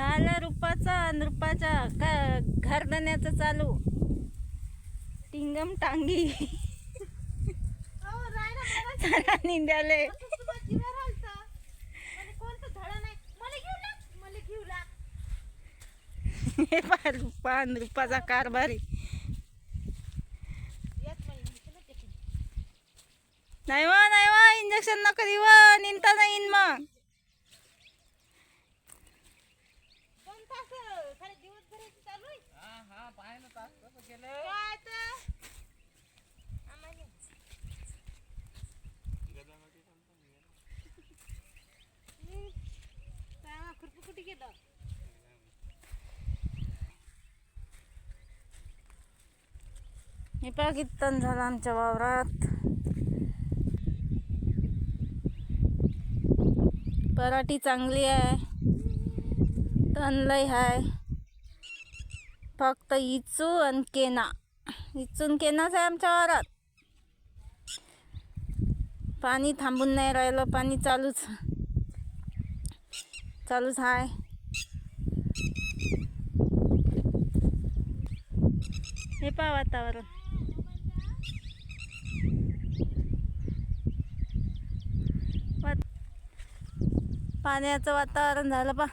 झालं रुपाचा आणि रुपाच्या का चालू. टिंगम टांगी. सारा निंद्याले. हे पहा रुपा आणि रुपाचा कारभारी. नाही, वा नाही वा इंजेक्शन नका देऊ वा, निंता नाही हे पहा किती तण झालं आमच्या वावरात. पराठी चांगली आहे. तण लय आहे फक्त इचू आणि केना. इचून केनाच आहे आमच्या वावरात. पाणी थांबून नाही राहिलं पाणी चालूच. चालूच आहे हे पहा वातावरण. पाण्याचं वातावरण झालं पा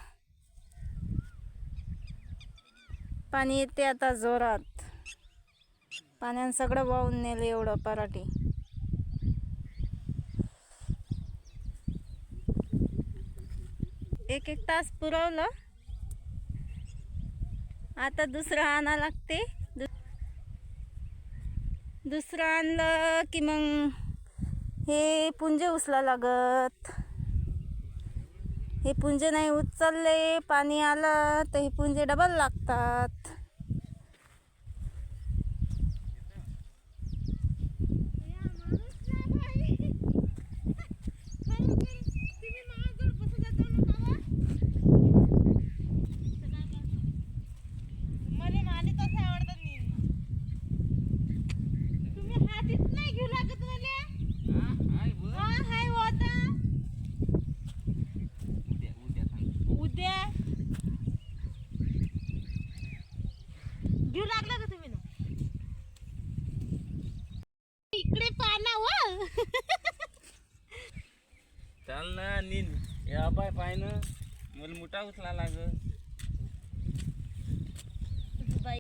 पाणी येते आता जोरात. पाण्यानं सगळं वाहून नेलं एवढं पराठी. एक एक तास पुरवलं. आता दुसरं आणा लागते. दुसरं आणलं की मग हे पुंजे उचला लागत. हे पुंजे नाही उचलले पाणी आलं तर हे पुंजे डबल लागतात या माणूस नाही बाई. खरं तर तुम्ही माझ्याजवळ बसत जाता ना कावा? तर काय करतो? मला माले तसे आवडतात नेहमी. तुम्ही हातीत नाही घेऊ लागत मला हा हाय हो आता उद्या घेऊ लागला का तुम्ही ना? इकडे पाना व हो. चाल ना नीन. या बाय पाय ना. मला मोठा उचला लाग